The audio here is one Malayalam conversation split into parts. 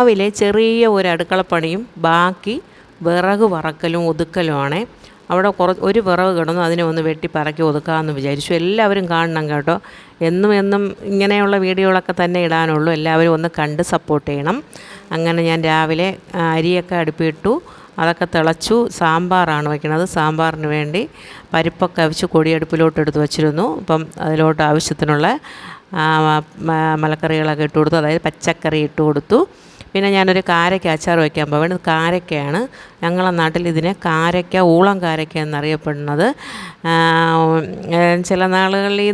രാവിലെ ചെറിയ ഒരു അടുക്കളപ്പണിയും ബാക്കി വിറക് വറക്കലും ഒതുക്കലുമാണ് അവിടെ കുറ ഒരു വിറക് കിടന്നു അതിനെ ഒന്ന് വെട്ടി പറക്കി ഒതുക്കാമെന്ന് വിചാരിച്ചു. എല്ലാവരും കാണണം കേട്ടോ. എന്നും എന്നും ഇങ്ങനെയുള്ള വീഡിയോകളൊക്കെ തന്നെ ഇടാനുള്ളൂ. എല്ലാവരും ഒന്ന് കണ്ട് സപ്പോർട്ട് ചെയ്യണം. അങ്ങനെ ഞാൻ രാവിലെ അരിയൊക്കെ അടുപ്പിട്ടു. അതൊക്കെ തിളച്ചു. സാമ്പാറാണ് വയ്ക്കുന്നത് സാമ്പാറിന് വേണ്ടി പരിപ്പൊക്കെ അവിച്ച് കൊടിയടുപ്പിലോട്ട് എടുത്ത് വച്ചിരുന്നു. അപ്പം അതിലോട്ട് ആവശ്യത്തിനുള്ള മലക്കറികളൊക്കെ ഇട്ട് കൊടുത്തു. അതായത് പച്ചക്കറി ഇട്ട് കൊടുത്തു. പിന്നെ ഞാനൊരു കാരയ്ക്ക അച്ചാർ വയ്ക്കാൻ പോവുകയാണ് കാരയ്ക്കയാണ്. ഞങ്ങളുടെ നാട്ടിൽ ഇതിനെ കാരയ്ക്ക ഊളം കാരയ്ക്ക എന്നറിയപ്പെടുന്നത്. ചില നാളുകളിൽ ഈ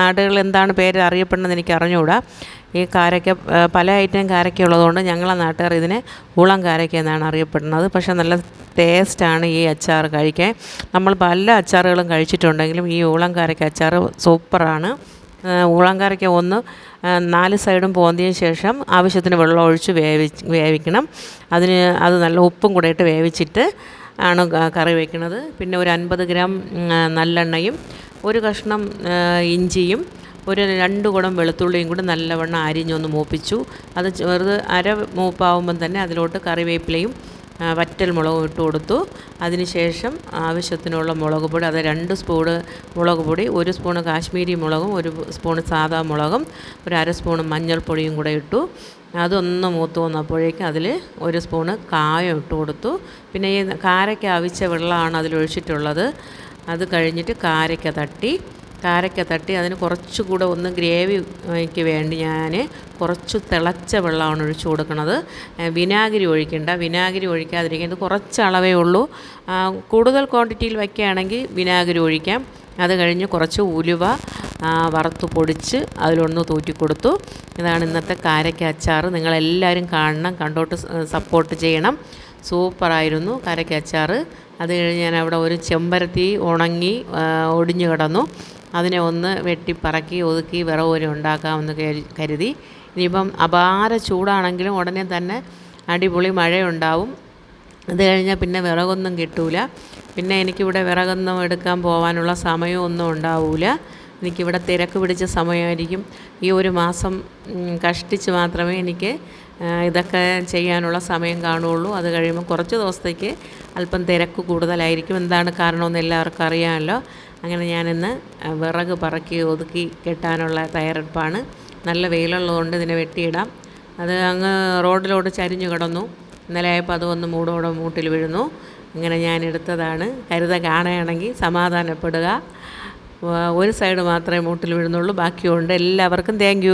നാടുകളിൽ എന്താണ് പേര് അറിയപ്പെടുന്നത് എനിക്ക് അറിഞ്ഞുകൂടാ. ഈ കാരയ്ക്ക പല ഐറ്റം കാരയ്ക്ക ഉള്ളതുകൊണ്ട് ഞങ്ങളെ നാട്ടുകാർ ഇതിനെ ഊളം കാരയ്ക്ക എന്നാണ് അറിയപ്പെടുന്നത്. പക്ഷേ നല്ല ടേസ്റ്റാണ് ഈ അച്ചാർ കഴിക്കാൻ. നമ്മൾ പല അച്ചാറുകളും കഴിച്ചിട്ടുണ്ടെങ്കിലും ഈ ഊളം കാരയ്ക്ക അച്ചാർ സൂപ്പറാണ്. ഊളംകറിക്ക് ഒന്ന് നാല് സൈഡും പോന്തിയതിന് ശേഷം ആവശ്യത്തിന് വെള്ളം ഒഴിച്ച് വേവി വേവിക്കണം. അതിന് അത് നല്ല ഉപ്പും കൂടെ ഇട്ട് വേവിച്ചിട്ട് ആണ് കറി വയ്ക്കുന്നത് പിന്നെ ഒരു അൻപത് ഗ്രാം നല്ലെണ്ണയും ഒരു കഷ്ണം ഇഞ്ചിയും ഒരു രണ്ട് കുടം വെളുത്തുള്ളിയും കൂടി നല്ലവണ്ണം അരിഞ്ഞൊന്ന് മൂപ്പിച്ചു. അത് ചെറുത് അര മൂപ്പാവുമ്പം തന്നെ അതിലോട്ട് കറിവേപ്പിലയും വറ്റൽ മുളക് ഇട്ട് കൊടുത്തു. അതിനുശേഷം ആവശ്യത്തിനുള്ള മുളക് പൊടി അത് രണ്ട് സ്പൂണ് മുളക് പൊടി ഒരു സ്പൂണ് കാശ്മീരി മുളകും ഒരു സ്പൂണ് സാദാ മുളകും ഒരു അര സ്പൂണ് മഞ്ഞൾപ്പൊടിയും കൂടെ ഇട്ടു. അതൊന്ന് മൂത്ത് വന്നപ്പോഴേക്കും അതിൽ ഒരു സ്പൂണ് കായം ഇട്ട് കൊടുത്തു. പിന്നെ ഈ കാരയ്ക്ക് ആവശ്യ വെള്ളമാണ് അതിലൊഴിച്ചിട്ടുള്ളത്. അത് കഴിഞ്ഞിട്ട് കാരയ്ക്ക തട്ടി. കാരക്ക തട്ടി അതിന് കുറച്ചുകൂടെ ഒന്ന് ഗ്രേവിക്ക് വേണ്ടി ഞാൻ കുറച്ച് തിളച്ച വെള്ളമാണ് ഒഴിച്ചു കൊടുക്കുന്നത് വിനാഗിരി ഒഴിക്കണ്ട. വിനാഗിരി ഒഴിക്കാതിരിക്കുന്നത് കുറച്ച് അളവേ ഉള്ളൂ. കൂടുതൽ ക്വാണ്ടിറ്റിയിൽ വയ്ക്കുകയാണെങ്കിൽ വിനാഗിരി ഒഴിക്കാം. അത് കഴിഞ്ഞ് കുറച്ച് ഉലുവ വറുത്ത് പൊടിച്ച് അതിലൊന്ന് തൂറ്റി കൊടുത്തു. ഇതാണ് ഇന്നത്തെ കാരക്ക അച്ചാർ നിങ്ങളെല്ലാവരും കാണണം കണ്ടോട്ട് സപ്പോർട്ട് ചെയ്യണം. സൂപ്പറായിരുന്നു കാരക്ക അച്ചാർ അത് കഴിഞ്ഞ് ഞാൻ അവിടെ ഒരു ചെമ്പരത്തി ഉണങ്ങി ഒടിഞ്ഞു കിടന്നു. അതിനെ ഒന്ന് വെട്ടി പറക്കി ഒതുക്കി വിറകോരി ഉണ്ടാക്കാമെന്ന് കരുതി. ഇനിയിപ്പം അപാര ചൂടാണെങ്കിലും ഉടനെ തന്നെ അടിപൊളി മഴയുണ്ടാവും. അത് കഴിഞ്ഞാൽ പിന്നെ വിറകൊന്നും കിട്ടൂല. പിന്നെ എനിക്കിവിടെ വിറകൊന്നും എടുക്കാൻ പോകാനുള്ള സമയമൊന്നും ഉണ്ടാവില്ല എനിക്കിവിടെ തിരക്ക് പിടിച്ച സമയമായിരിക്കും. ഈ ഒരു മാസം കഷ്ടിച്ച് മാത്രമേ എനിക്ക് ഇതൊക്കെ ചെയ്യാനുള്ള സമയം കാണുകയുള്ളൂ. അത് കഴിയുമ്പോൾ കുറച്ച് ദിവസത്തേക്ക് അല്പം തിരക്ക് കൂടുതലായിരിക്കും. എന്താണ് കാരണമെന്ന് എല്ലാവർക്കും അറിയാമല്ലോ. അങ്ങനെ ഞാനിന്ന് വിറക് പറക്കി ഒതുക്കി കെട്ടാനുള്ള തയ്യാറെടുപ്പാണ്. നല്ല വെയിലുള്ളതുകൊണ്ട് ഇതിനെ വെട്ടിയിടാം. അത് അങ്ങ് റോഡിലോട്ട് ചരിഞ്ഞു കിടന്നു. ഇന്നലെ ആയപ്പോൾ അത് വന്ന് മൂടോടെ മൂട്ടിൽ വീഴുന്നു. അങ്ങനെ ഞാൻ എടുത്തതാണ്. കരുത കാണുകയാണെങ്കിൽ സമാധാനപ്പെടുക. ഒരു സൈഡ് മാത്രമേ മൂട്ടിൽ വീഴുന്നുള്ളൂ. ബാക്കിയുണ്ട്. എല്ലാവർക്കും താങ്ക്